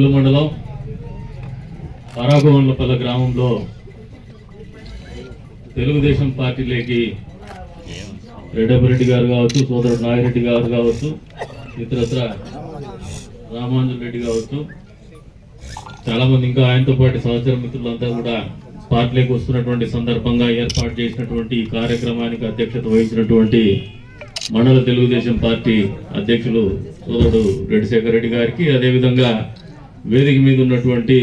తనకల్లు మండలం పరాగోన్లపల్ల గ్రామంలో తెలుగుదేశం పార్టీలోకి రెడ్డపరెడ్డి గారు కావచ్చు సోదరుడు నాగిరెడ్డి గారు కావచ్చు ఇతరత్ర రామాంజన్ రెడ్డి కావచ్చు చాలా మంది ఇంకా ఆయనతో పాటు సహచర మిత్రులంతా కూడా పార్టీలోకి వస్తున్నటువంటి సందర్భంగా ఏర్పాటు చేసినటువంటి ఈ కార్యక్రమానికి అధ్యక్షత వహించినటువంటి మండల తెలుగుదేశం పార్టీ అధ్యక్షులు సోదరుడు రెడ్డిశేఖర్ రెడ్డి గారికి అదేవిధంగా వేదిక మీద ఉన్నటువంటి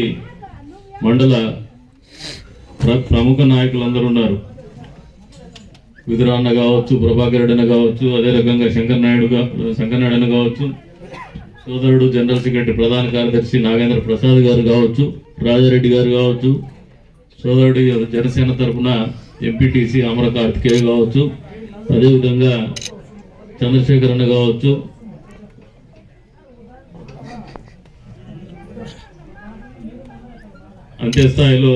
మండల ప్ర- ప్రముఖ నాయకులందరూ ఉన్నారు. విదురాన్న కావచ్చు ప్రభాకర్ రెడ్డి కావచ్చు అదే రకంగా శంకర్ నాయుడుగా శంకర్ నాయుడు అన్న కావచ్చు సోదరుడు జనరల్ సెక్రటరీ ప్రధాన కార్యదర్శి నాగేంద్ర ప్రసాద్ గారు కావచ్చు రాజారెడ్డి గారు కావచ్చు సోదరుడి జనసేన తరపున ఎంపీటీసీ అమర కార్తికేయ కావచ్చు అదేవిధంగా చంద్రశేఖర్ అన్న కావచ్చు అంతే స్థాయిలో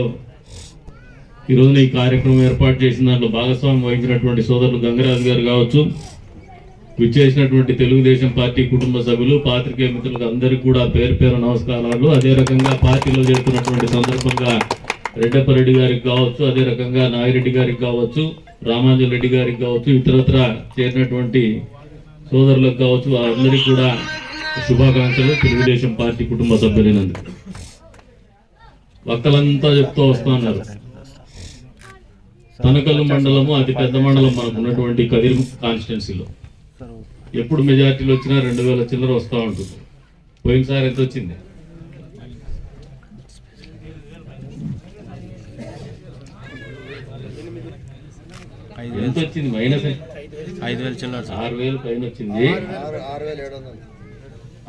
ఈరోజు ఈ కార్యక్రమం ఏర్పాటు చేసిన దాంట్లో భాగస్వామ్యం వహించినటువంటి సోదరులు గంగరాజు గారు కావచ్చు విచ్చేసినటువంటి తెలుగుదేశం పార్టీ కుటుంబ సభ్యులు పాత్రికేయ మిత్రులకు అందరికీ కూడా పేరు పేరు నమస్కారాలు. అదే రకంగా పార్టీలో చేరుతున్నటువంటి సందర్భంగా రెడ్డపరెడ్డి గారికి కావచ్చు అదే రకంగా నాగిరెడ్డి గారికి కావచ్చు రామాంజన్ రెడ్డి గారికి కావచ్చు ఇతరత్ర చేరినటువంటి సోదరులకు కావచ్చు వారందరికీ కూడా శుభాకాంక్షలు. తెలుగుదేశం పార్టీ కుటుంబ సభ్యులైనందుకు. వక్కలంతా చెప్తూ వస్తూ ఉన్నారు తనకల్లు మండలము అతి పెద్ద మండలం మనకు ఉన్నటువంటి కదిరి కాన్స్టిట్యున్సీలో. ఎప్పుడు మెజార్టీలు వచ్చినా రెండు వేల చిల్లర వస్తూ ఉంటుంది. పోయినసారి ఎంత వచ్చింది? ఐదు ఎంత వచ్చింది? మైనస్ ఐదు వేలు చిల్లర సార్. ఆరు వేలు పైన వచ్చింది.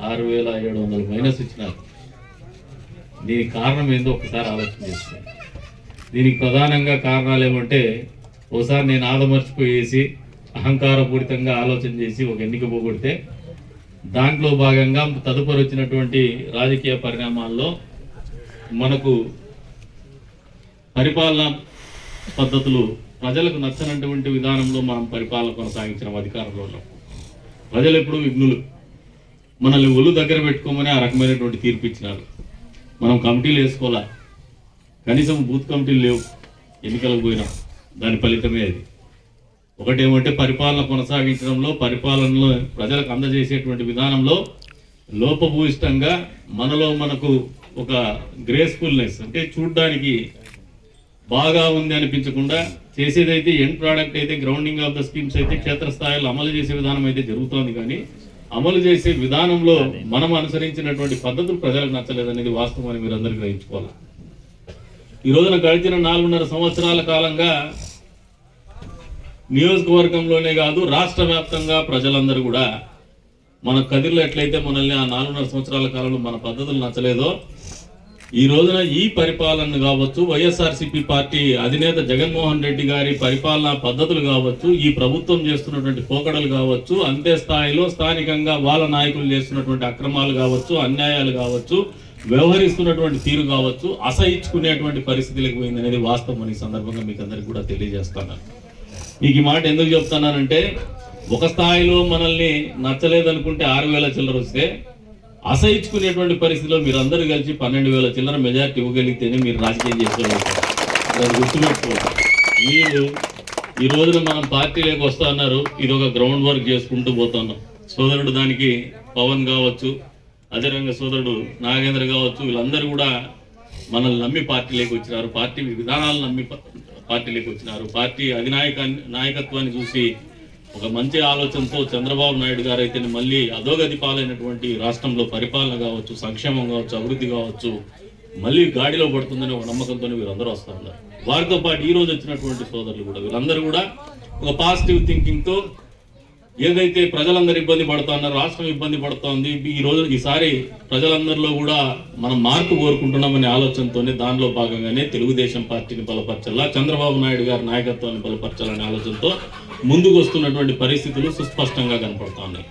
ఆరు వేల ఏడు వందలు మైనస్ ఇచ్చినారు. దీనికి కారణం ఏందో ఒకసారి ఆలోచన చేసుకోండి. దీనికి ప్రధానంగా కారణాలు ఏమంటే ఒకసారి నేను ఆదమర్చిపోయేసి అహంకారపూరితంగా ఆలోచన చేసి ఒక ఎన్నిక పోగొడితే దాంట్లో భాగంగా తదుపరి వచ్చినటువంటి రాజకీయ పరిణామాల్లో మనకు పరిపాలన పద్ధతులు ప్రజలకు నచ్చనటువంటి విధానంలో మనం పరిపాలన కొనసాగించిన అధికారంలో ఉన్నాం. ప్రజలు ఎప్పుడు విఘ్నులు. మనల్ని ఒళ్ళు దగ్గర పెట్టుకోమని ఆ రకమైనటువంటి తీర్పు ఇచ్చినారు. మనం కమిటీలు వేసుకోవాలా? కనీసం బూత్ కమిటీలు లేవు ఎన్నికలకు పోయినాం. దాని ఫలితమే అది. ఒకటేమంటే పరిపాలన కొనసాగించడంలో పరిపాలనలో ప్రజలకు అందజేసేటువంటి విధానంలో లోపభూయిష్టంగా మనలో మనకు ఒక గ్రేస్ఫుల్నెస్ అంటే చూడ్డానికి బాగా ఉంది అనిపించకుండా చేసేదైతే ఎండ్ ప్రోడక్ట్ అయితే గ్రౌండింగ్ ఆఫ్ ద స్కీమ్స్ అయితే క్షేత్రస్థాయిలో అమలు చేసే విధానం అయితే జరుగుతోంది. కానీ అమలు చేసే విధానంలో మనం అనుసరించినటువంటి పద్ధతులు ప్రజలకు నచ్చలేదనేది వాస్తవం అని మీరు అందరూ గ్రహించుకోవాలి. ఈ రోజున గడిచిన నాలుగున్నర సంవత్సరాల కాలంగా నియోజకవర్గంలోనే కాదు రాష్ట్ర వ్యాప్తంగా ప్రజలందరూ కూడా మన కదిరిలో ఎట్లయితే మనల్ని ఆ నాలుగున్నర సంవత్సరాల కాలంలో మన పద్ధతులు నచ్చలేదో ఈ రోజున ఈ పరిపాలన కావచ్చు వైఎస్ఆర్సీపీ పార్టీ అధినేత జగన్మోహన్ రెడ్డి గారి పరిపాలనా పద్ధతులు కావచ్చు ఈ ప్రభుత్వం చేస్తున్నటువంటి పోకడలు కావచ్చు అంతే స్థాయిలో స్థానికంగా వాళ్ళ నాయకులు చేస్తున్నటువంటి అక్రమాలు కావచ్చు అన్యాయాలు కావచ్చు వ్యవహరిస్తున్నటువంటి తీరు కావచ్చు అసహించుకునేటువంటి పరిస్థితులకు పోయిందనేది వాస్తవం ఈ సందర్భంగా మీకు అందరికి కూడా తెలియజేస్తున్నాను. మీకు ఈ మాట ఎందుకు చెప్తున్నానంటే ఒక స్థాయిలో మనల్ని నచ్చలేదనుకుంటే ఆరు వేల చిల్లర వస్తే అసహించుకునేటువంటి పరిస్థితిలో మీరు అందరూ కలిసి పన్నెండు వేల చిల్లర మెజార్టీ ఇవ్వగలిగితేనే మీరు రాజకీయం చేసుకోగలుగుతారు దాన్ని గుర్తుపెట్టుకోండి. మీరు ఈ రోజున మనం పార్టీలోకి వస్తా అన్నారు. ఇది ఒక గ్రౌండ్ వర్క్ చేసుకుంటూ పోతున్నాం. సోదరుడు దానికి పవన్ కావచ్చు అదేవిధంగా సోదరుడు నాగేంద్ర కావచ్చు వీళ్ళందరూ కూడా మనల్ని నమ్మి పార్టీలోకి వచ్చినారు. పార్టీ విధానాలను నమ్మి పార్టీలోకి వచ్చినారు. పార్టీ అధినాయకాన్ని నాయకత్వాన్ని చూసి ఒక మంచి ఆలోచనతో చంద్రబాబు నాయుడు గారు అయితే మళ్ళీ అధోగతి పాలైనటువంటి రాష్ట్రంలో పరిపాలన కావచ్చు సంక్షేమం కావచ్చు అభివృద్ధి కావచ్చు మళ్ళీ గాడిలో పడుతుందనే ఒక నమ్మకంతో వీరందరూ వస్తూ ఉన్నారు. వారితో పాటు ఈ రోజు వచ్చినటువంటి సోదరులు కూడా వీళ్ళందరూ కూడా ఒక పాజిటివ్ థింకింగ్తో ఏదైతే ప్రజలందరూ ఇబ్బంది పడుతున్నారు రాష్ట్రం ఇబ్బంది పడుతోంది ఈ రోజు ఈసారి ప్రజలందరిలో కూడా మనం మార్పు కోరుకుంటున్నామనే ఆలోచనతోనే దానిలో భాగంగానే తెలుగుదేశం పార్టీని బలపరచాలా చంద్రబాబు నాయుడు గారి నాయకత్వాన్ని బలపరచాలనే ఆలోచనతో ముందుకు వస్తున్నటువంటి పరిస్థితులు సుస్పష్టంగా కనపడుతున్నాయి ఉన్నాయి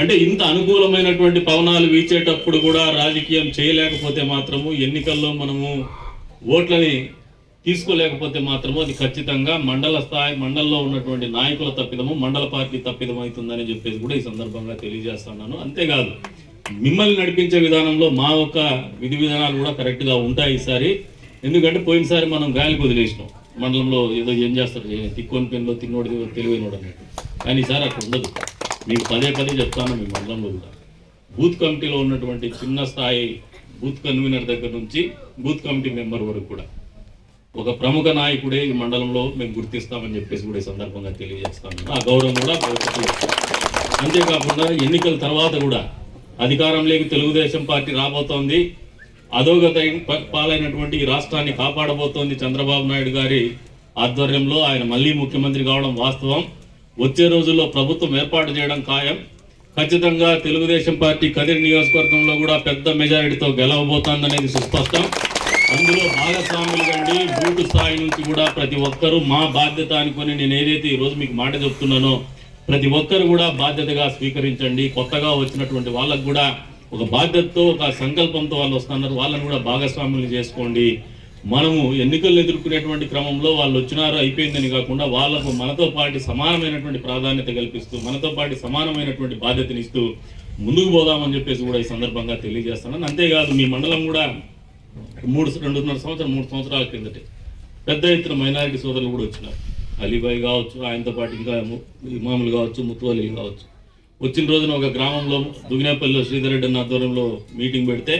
అంటే ఇంత అనుకూలమైనటువంటి పవనాలు వీచేటప్పుడు కూడా రాజకీయం చేయలేకపోతే మాత్రము ఎన్నికల్లో మనము ఓట్లని తీసుకోలేకపోతే మాత్రము అది ఖచ్చితంగా మండల స్థాయి మండలంలో ఉన్నటువంటి నాయకుల తప్పిదము మండల పార్టీ తప్పిదం అవుతుందని చెప్పేసి కూడా ఈ సందర్భంగా తెలియజేస్తున్నాను. అంతేకాదు మిమ్మల్ని నడిపించే విధానంలో మా యొక్క విధి విధానాలు కూడా కరెక్ట్గా ఉంటాయి ఈసారి. ఎందుకంటే పోయినసారి మనం గాలికి వదిలేసినాం. మండలంలో ఏదో ఏం చేస్తారు? చేయని తిక్కోని పెన్లో తిన్నోడు తెలివైనోడు అన్నట్టు. కానీ ఈసారి అక్కడ ఉండదు. మీకు పదే పదే చెప్తాను మీ మండలంలో కూడా. బూత్ కమిటీలో ఉన్నటువంటి చిన్న స్థాయి బూత్ కన్వీనర్ దగ్గర నుంచి బూత్ కమిటీ మెంబర్ వరకు కూడా. ఒక ప్రముఖ నాయకుడే ఈ మండలంలో మేము గుర్తిస్తామని చెప్పేసి కూడా ఈ సందర్భంగా తెలియజేస్తాను. ఆ గౌరవం కూడా భవిష్యత్తులో అంతేకాకుండా ఎన్నికల తర్వాత కూడా అధికారంలోకి తెలుగుదేశం పార్టీ రాబోతోంది. అధోగత పాలైనటువంటి ఈ రాష్ట్రాన్ని కాపాడబోతోంది చంద్రబాబు నాయుడు గారి ఆధ్వర్యంలో ఆయన మళ్ళీ ముఖ్యమంత్రి కావడం వాస్తవం. వచ్చే రోజుల్లో ప్రభుత్వం ఏర్పాటు చేయడం ఖాయం. ఖచ్చితంగా తెలుగుదేశం పార్టీ కదిరి నియోజకవర్గంలో కూడా పెద్ద మెజారిటీతో గెలవబోతోందనేది సుస్పష్టం. అందులో భాగస్వాములు కండి బూటు స్థాయి నుంచి కూడా ప్రతి ఒక్కరూ మా బాధ్యత అనుకొని నేను ఏదైతే ఈ రోజు మీకు మాట చెప్తున్నానో ప్రతి ఒక్కరు కూడా బాధ్యతగా స్వీకరించండి. కొత్తగా వచ్చినటువంటి వాళ్ళకు కూడా ఒక బాధ్యతతో ఒక సంకల్పంతో వాళ్ళు వస్తున్నారు. వాళ్ళని కూడా భాగస్వాములు చేసుకోండి. మనము ఎన్నికలు ఎదుర్కొనేటువంటి క్రమంలో వాళ్ళు వచ్చినారు అయిపోయిందని కాకుండా వాళ్ళకు మనతో పాటు సమానమైనటువంటి ప్రాధాన్యత కల్పిస్తూ మనతో పాటు సమానమైనటువంటి బాధ్యతనిస్తూ ముందుకు పోదామని చెప్పేసి కూడా ఈ సందర్భంగా తెలియజేస్తున్నాను. అంతేకాదు మీ మండలం కూడా మూడు రెండున్నర సంవత్సరం మూడు సంవత్సరాల కిందటే పెద్ద ఎత్తున మైనారిటీ సోదరులు కూడా వచ్చినారు. అలీబాయి కావచ్చు ఆయనతో పాటు ఇంకా ఇమాములు కావచ్చు ముత్తువలీలు కావచ్చు. వచ్చిన రోజున ఒక గ్రామంలో దుగినేపల్లిలో శ్రీధర్ రెడ్డి అన్న ఆధ్వర్యంలో మీటింగ్ పెడితే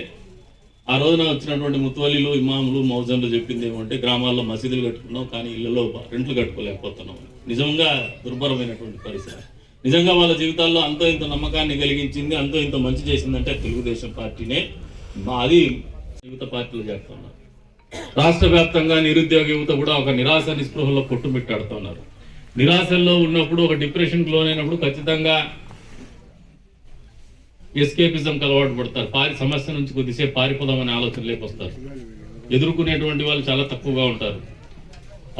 ఆ రోజున వచ్చినటువంటి ముత్తువల్లిలు ఇమాములు మౌజన్లు చెప్పింది ఏమంటే గ్రామాల్లో మసీదులు కట్టుకున్నాం కానీ ఇళ్ళలో రెంట్లు కట్టుకోలేకపోతున్నాం. నిజంగా దుర్భరమైనటువంటి పరిస్థితి. నిజంగా వాళ్ళ జీవితాల్లో అంతో ఇంత నమ్మకాన్ని కలిగించింది అంతో ఇంత మంచి చేసిందంటే తెలుగుదేశం పార్టీనే. అది యువత పార్టీలు చేస్తున్నారు. రాష్ట్ర వ్యాప్తంగా నిరుద్యోగ యువత కూడా ఒక నిరాశ నిస్పృహలో కొట్టుమిట్టాడుతున్నారు. నిరాశల్లో ఉన్నప్పుడు ఒక డిప్రెషన్కి లోనైనప్పుడు ఖచ్చితంగా ఎస్కేపిజంకి అలవాటు పడతారు పారి సమస్య నుంచి కొద్దిసేపు పారిపోదామనే ఆలోచన లేకొస్తారు. ఎదుర్కొనేటువంటి వాళ్ళు చాలా తక్కువగా ఉంటారు.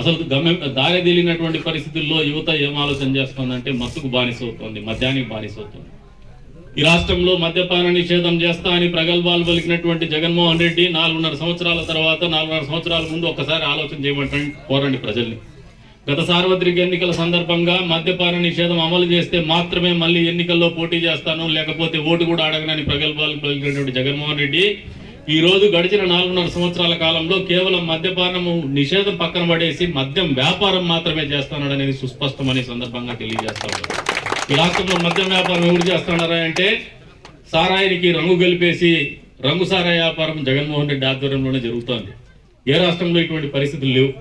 అసలు గమ్యం దారి తెలియనటువంటి పరిస్థితుల్లో యువత ఏం ఆలోచన చేస్తుందంటే మత్తుకు బానిసవుతుంది మద్యానికి బానిసవుతుంది. ఈ రాష్ట్రంలో మద్యపాన నిషేధం చేస్తా అని ప్రగల్భాలు పలికినటువంటి జగన్మోహన్ రెడ్డి నాలుగున్నర సంవత్సరాల తర్వాత నాలుగున్నర సంవత్సరాల ముందు ఒక్కసారి ఆలోచన చేయమంటే కోరండి ప్రజల్ని. గత సార్వత్రిక ఎన్నికల సందర్భంగా మద్యపాన నిషేధం అమలు చేస్తే మాత్రమే మళ్ళీ ఎన్నికల్లో పోటీ చేస్తాను లేకపోతే ఓటు కూడా అడగనని ప్రగల్భాలు పలికినటువంటి జగన్మోహన్ రెడ్డి. ఈ రోజు గడిచిన నాలుగున్నర సంవత్సరాల కాలంలో కేవలం మద్యపానము నిషేధం పక్కన పడేసి మద్యం వ్యాపారం మాత్రమే చేస్తున్నాడు అనేది సుస్పష్టమని సందర్భంగా తెలియజేస్తాను ఈ రాష్ట్రంలో మద్యం వ్యాపారం ఎవరు చేస్తున్నారా అంటే సారాయినికి రంగు గెలిపేసి రంగు సారాయి వ్యాపారం జగన్మోహన్ రెడ్డి ఆధ్వర్యంలోనే జరుగుతోంది. ఏ రాష్ట్రంలో ఇటువంటి పరిస్థితులు లేవు?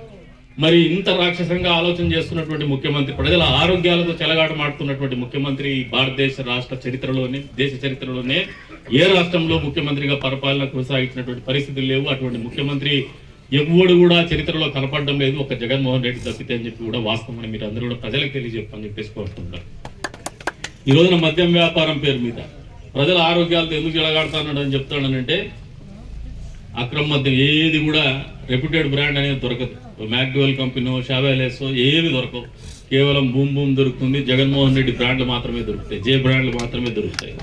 మరి ఇంత రాక్షసంగా ఆలోచన చేస్తున్నటువంటి ముఖ్యమంత్రి ప్రజల ఆరోగ్యాలతో చెలగాటమాడుతున్నటువంటి ముఖ్యమంత్రి భారతదేశ రాష్ట్ర చరిత్రలోనే దేశ చరిత్రలోనే ఏ రాష్ట్రంలో ముఖ్యమంత్రిగా పరిపాలన కొనసాగించినటువంటి పరిస్థితులు లేవు. అటువంటి ముఖ్యమంత్రి ఎవ్వడు కూడా చరిత్రలో కనపడడం లేదు. ఒక జగన్మోహన్ రెడ్డి తప్పితే అని చెప్పి కూడా వాస్తవమని మీరు అందరూ కూడా ప్రజలకు తెలియజెప్పని చెప్పేసి కోరుతుంటారు ఈ రోజున మద్యం వ్యాపారం పేరు మీద ప్రజల ఆరోగ్యాలతో ఎందుకు చెలగాడుతున్నాడు అని చెప్తాడనంటే అక్రమ మద్యం ఏది కూడా రెప్యూటెడ్ బ్రాండ్ అనేది దొరకదు. మ్యాక్డోవెల్ కంపెనీ షావేలెస్ ఏవి దొరకవు. కేవలం బూమ్ బూమ్ దొరుకుతుంది. జగన్మోహన్ రెడ్డి బ్రాండ్లు మాత్రమే దొరుకుతాయి. జే బ్రాండ్లు మాత్రమే దొరుకుతాయి.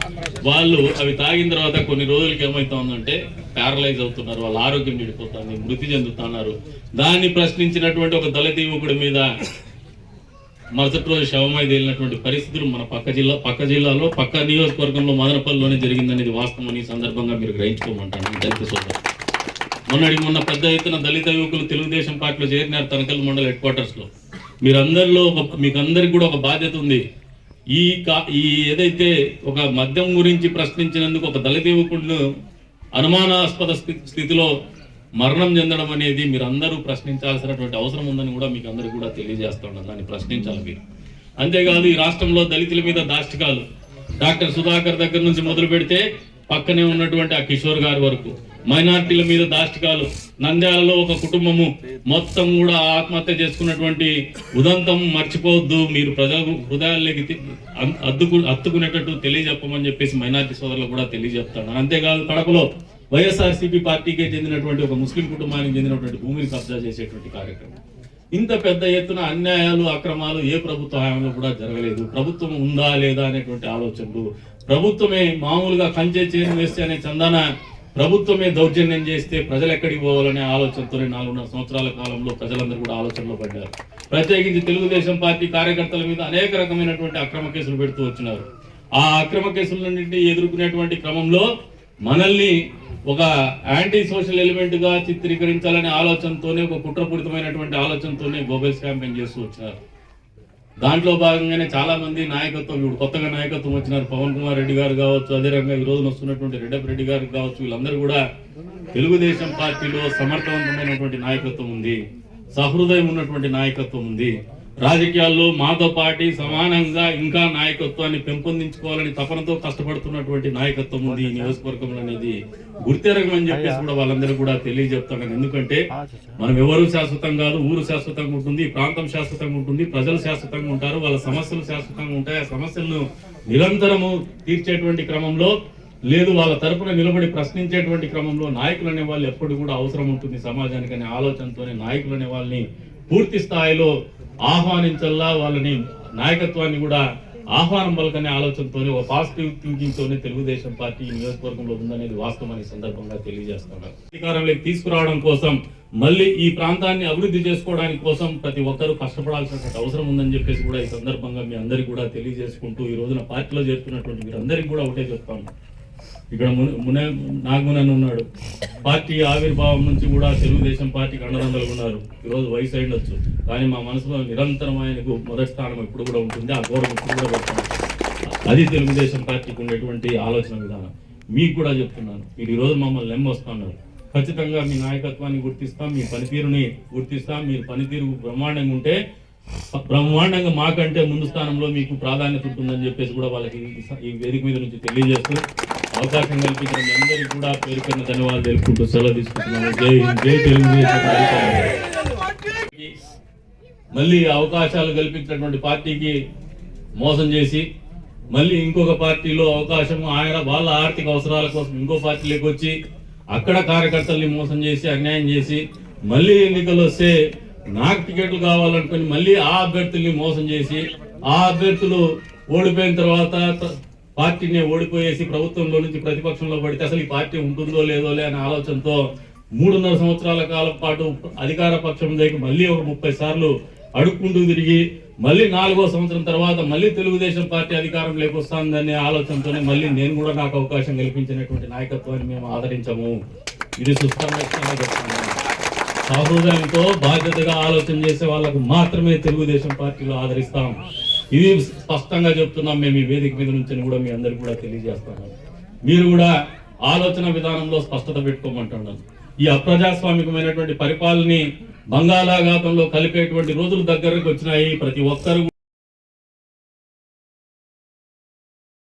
వాళ్ళు అవి తాగిన తర్వాత కొన్ని రోజులకి ఏమవుతుందంటే ప్యారలైజ్ అవుతున్నారు. వాళ్ళ ఆరోగ్యం చెడిపోతుంది మృతి చెందుతున్నారు దాన్ని ప్రశ్నించినటువంటి ఒక దళిత యువకుడి మీద మరుసటి రోజు శవమై తేలినటువంటి పరిస్థితులు మన పక్క జిల్లా పక్క జిల్లాలో పక్క నియోజకవర్గంలో మదనపల్లిలోనే జరిగిందనేది వాస్తవం ఈ సందర్భంగా మీరు గ్రహించుకోమంటాను. దళిత సోదరు మొన్నటి మొన్న పెద్ద ఎత్తున దళిత యువకులు తెలుగుదేశం పార్టీలో చేరినారు తనకల్ మండల హెడ్ క్వార్టర్స్లో మీరందరిలో ఒక మీకు అందరికి కూడా ఒక బాధ్యత ఉంది. ఈ కా ఈ ఏదైతే ఒక మద్యం గురించి ప్రశ్నించినందుకు ఒక దళిత యువకుడు అనుమానాస్పద స్థితిలో మరణం చెందడం అనేది మీరు అందరూ ప్రశ్నించాల్సినటువంటి అవసరం ఉందని కూడా మీకు అందరికీ కూడా తెలియజేస్తున్నాను దాన్ని ప్రశ్నించాలి మీరు. అంతేకాదు ఈ రాష్ట్రంలో దళితుల మీద దాష్టికాలు. డాక్టర్ సుధాకర్ దగ్గర నుంచి మొదలు పెడితే పక్కనే ఉన్నటువంటి ఆ కిషోర్ గారి వరకు. మైనార్టీల మీద దాష్టికాలు. నంద్యాలలో ఒక కుటుంబము. మొత్తం కూడా ఆత్మహత్య చేసుకున్నటువంటి ఉదంతం మర్చిపోవద్దు. మీరు ప్రజల హృదయాల్లోకి అద్దుకు అత్తుకునేటట్టు తెలియజెప్పమని చెప్పేసి మైనార్టీ సోదరులు కూడా తెలియజెప్తాను. అంతేకాదు కడపలో వైఎస్ఆర్సీపీ పార్టీకే చెందినటువంటి ఒక ముస్లిం కుటుంబానికి చెందినటువంటి భూమిని కబ్జా చేసేటువంటి కార్యక్రమం. ఇంత పెద్ద ఎత్తున అన్యాయాలు అక్రమాలు ఏ ప్రభుత్వ హయాంలో కూడా జరగలేదు. ప్రభుత్వం ఉందా లేదా అనేటువంటి ఆలోచనలు. ప్రభుత్వమే మామూలుగా కంచె చేను వేస్తే అనే చందాన ప్రభుత్వమే దౌర్జన్యం చేస్తే ప్రజలు ఎక్కడికి పోవాలనే ఆలోచనతోనే నాలుగున్నర సంవత్సరాల కాలంలో ప్రజలందరూ కూడా ఆలోచనలో పడ్డారు. ప్రత్యేకించి తెలుగుదేశం పార్టీ కార్యకర్తల మీద అనేక రకమైనటువంటి అక్రమ కేసులు పెడుతూ వచ్చినారు. ఆ అక్రమ కేసులన్నింటినీ ఎదుర్కొనేటువంటి క్రమంలో మనల్ని ఒక యాంటీ సోషల్ ఎలిమెంట్గా చిత్రీకరించాలనే ఆలోచనతోనే ఒక కుట్రపూరితమైనటువంటి ఆలోచనతోనే గోబెల్స్ క్యాంపెయిన్ చేస్తూ వచ్చినారు. దాంట్లో భాగంగానే చాలా మంది నాయకత్వం ఇప్పుడు కొత్తగా నాయకత్వం వచ్చినారు. పవన్ కుమార్ రెడ్డి గారు కావచ్చు అదే ఈ రోజున వస్తున్నటువంటి రెడ్డప్ప రెడ్డి గారు కావచ్చు వీళ్ళందరూ కూడా తెలుగుదేశం పార్టీలో సమర్థవంతమైనటువంటి నాయకత్వం ఉంది. సహృదయం ఉన్నటువంటి నాయకత్వం ఉంది. రాజకీయాల్లో మాతో పాటి సమానంగా ఇంకా నాయకత్వాన్ని పెంపొందించుకోవాలని తపనతో కష్టపడుతున్నటువంటి నాయకత్వం ఉంది ఈ నియోజకవర్గంలో అనేది. గుర్తెరగమని చెప్పేసి కూడా వాళ్ళందరూ కూడా తెలియజెప్తాను ఎందుకంటే మనం ఎవరు శాశ్వతం కాదు ఊరు శాశ్వతంగా ఉంటుంది ప్రాంతం శాశ్వతంగా ఉంటుంది ప్రజలు శాశ్వతంగా ఉంటారు వాళ్ళ సమస్యలు శాశ్వతంగా ఉంటాయి. ఆ సమస్యలను నిరంతరము తీర్చేటువంటి క్రమంలో లేదు వాళ్ళ తరపున నిలబడి ప్రశ్నించేటువంటి క్రమంలో నాయకులు అనే వాళ్ళు ఎప్పుడు కూడా అవసరం ఉంటుంది సమాజానికి అనే ఆలోచనతోనే నాయకులు అనే వాళ్ళని పూర్తి స్థాయిలో ఆహ్వానించల్లా వాళ్ళని నాయకత్వాన్ని కూడా ఆహ్వానం పలకనే ఆలోచనతోనే ఒక పాజిటివ్ థింకింగ్ తోనే తెలుగుదేశం పార్టీ ఈ నియోజకవర్గంలో ఉందనేది వాస్తవం సందర్భంగా తెలియజేస్తున్నారు. అధికారంలోకి తీసుకురావడం కోసం మళ్ళీ ఈ ప్రాంతాన్ని అభివృద్ధి చేసుకోవడానికి కోసం ప్రతి ఒక్కరూ కష్టపడాల్సినటువంటి అవసరం ఉందని చెప్పేసి కూడా ఈ సందర్భంగా మీ అందరికీ కూడా తెలియజేసుకుంటూ ఈ రోజున పార్టీలో చేరుతున్నటువంటి మీరందరికీ కూడా ఒకటే చెప్తాను. ఇక్కడ మున- మున ఉన్నాడు. పార్టీ ఆవిర్భావం నుంచి కూడా తెలుగుదేశం పార్టీకి అండదండలు ఉన్నారు ఈరోజు వయసు అయిండొచ్చు కానీ మా మనసులో నిరంతరం ఆయనకు మొదటి స్థానం ఎప్పుడు కూడా ఉంటుంది. ఆ గౌరవం ఇప్పుడు కూడా పెడతాం అది తెలుగుదేశం పార్టీకి ఉండేటువంటి ఆలోచన విధానం. మీకు కూడా చెప్తున్నాను. మీరు ఈరోజు మమ్మల్ని నమ్మొస్తున్నారు. ఖచ్చితంగా మీ నాయకత్వాన్ని గుర్తిస్తాం మీ పనితీరుని గుర్తిస్తాం. మీ పనితీరు బ్రహ్మాండంగా ఉంటే బ్రహ్మాండంగా మాకంటే ముందు స్థానంలో మీకు ప్రాధాన్యత ఉంటుందని చెప్పేసి కూడా వాళ్ళకి ఈ వేదిక మీద నుంచి తెలియజేస్తూ అవకాశం కల్పించిన మీ అందరికీ కూడా పేరు పేరున ధన్యవాదాలు తెలుపుకుంటూ సెలవు తీసుకుంటున్నాను. జై హింద్, జై తెలుగుదేశం మళ్ళీ అవకాశాలు కల్పించినటువంటి పార్టీకి మోసం చేసి మళ్ళీ ఇంకొక పార్టీలో అవకాశం ఆయన వాళ్ళ ఆర్థిక అవసరాల కోసం ఇంకో పార్టీలోకి వచ్చి అక్కడ కార్యకర్తల్ని మోసం చేసి అన్యాయం చేసి మళ్ళీ ఎన్నికలు వస్తే నాకు టికెట్లు కావాలనుకుని మళ్ళీ ఆ అభ్యర్థుల్ని మోసం చేసి ఆ అభ్యర్థులు ఓడిపోయిన తర్వాత పార్టీని ఓడిపోయేసి ప్రభుత్వంలో నుంచి ప్రతిపక్షంలో పడితే అసలు ఈ పార్టీ ఉంటుందో లేదో లే అనే ఆలోచనతో మూడున్నర సంవత్సరాల కాలం పాటు అధికార పక్షం దగ్గర మళ్ళీ ఒక ముప్పై సార్లు అడుక్కుంటూ తిరిగి మళ్ళీ నాలుగో సంవత్సరం తర్వాత మళ్ళీ తెలుగుదేశం పార్టీ అధికారం వస్తుందనే ఆలోచనతోనే మళ్ళీ నేను కూడా నాకు అవకాశం కల్పించినటువంటి నాయకత్వాన్ని మేము ఆదరించము. ఇది సుస్పష్టంగా సహృదయంతో బాధ్యతగా ఆలోచన చేసే వాళ్ళకు మాత్రమే తెలుగుదేశం పార్టీలో ఆదరిస్తాం. ఇది స్పష్టంగా చెప్తున్నాం మేము ఈ వేదిక మీద నుంచి కూడా మీ అందరికి కూడా తెలియజేస్తాను. మీరు కూడా ఆలోచన విధానంలో స్పష్టత పెట్టుకోమంటున్నాను ఈ అప్రజాస్వామికమైనటువంటి పరిపాలనని బంగాళాఘాతంలో కలిపేటువంటి రోజులు దగ్గరకు వచ్చినాయి. ప్రతి ఒక్కరు